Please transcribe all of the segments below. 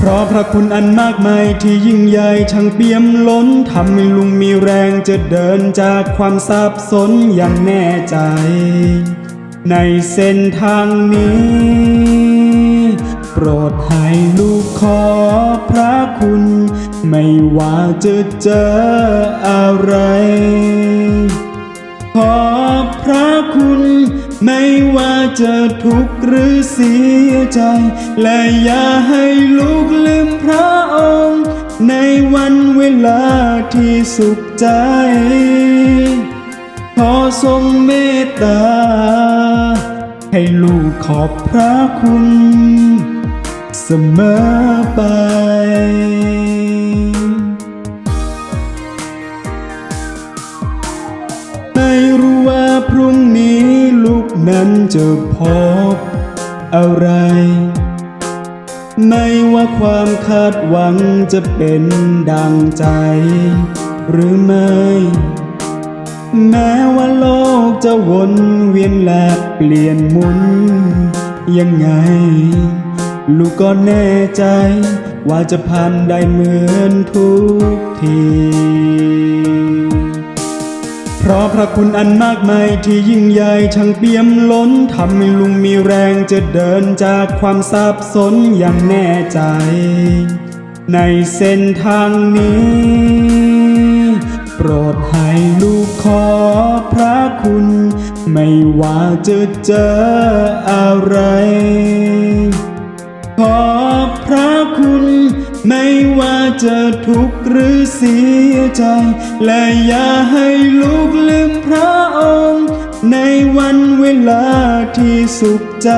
เพราะพระคุณอันมากมายที่ยิ่งใหญ่ช่างเปี่ยมล้นทำให้ลุงมีแรงจะเดินจากความสับสนอย่างแน่ใจ ในเส้นทางนี้ โปรดให้ลูกขอพระคุณ ไม่ว่าจะเจออะไร ขอพระคุณไม่ว่า จะทุกข์หรือเสียใจ และอย่าให้ลูกลืมพระองค์ ในวันเวลาที่สุขใจ ขอทรงเมตตา ให้ลูกขอบพระคุณ เสมอไป นั้นจะพบอะไร ไม่ว่าความคาดหวังจะเป็นดังใจ หรือไม่ แม้ว่าโลกจะวนเวียนและเปลี่ยนหมุน ยังไง ลูกก็แน่ใจ ว่าจะผ่านได้เหมือนทุกที พราะพระคุณอันมากมายที่ยิ่งใหญ่ช่างเปี่ยมล้นทำให้ลุงมีแรงจะเดินจากความสับสนอย่างแน่ใจ ในเส้นทางนี้ โปรดให้ลูกขอพระคุณ ไม่ว่าจะเจออะไร ขอพระคุณ ไม่ว่าจะทุกข์หรือเสียใจ และอย่าให้ลูกลืมพระองค์ ในวันเวลาที่สุขใจ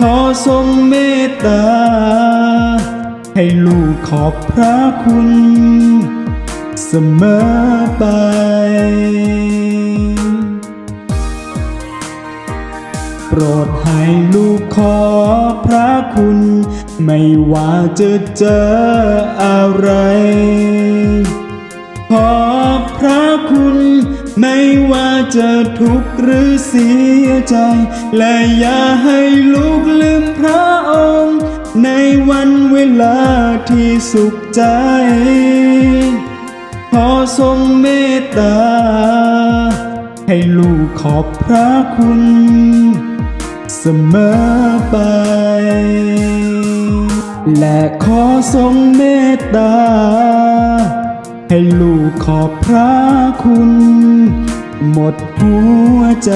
ขอทรงเมตตา ให้ลูกขอบพระคุณ เสมอไปโป รดให้ลูกขอพระคุณ ไม่ว่าจะเจออะไร ขอพระคุณ ไม่ว่าจะทุกข์หรือเสียใจ และอย่าให้ลูกลืมพระองค์ ในวันเวลาที่สุขใจ ขอทรงเมตตา ให้ลูกขอบพระคุณ เสมอไป และขอทรงเมตตา ให้ลูกขอบพระคุณ หมดหัวใจ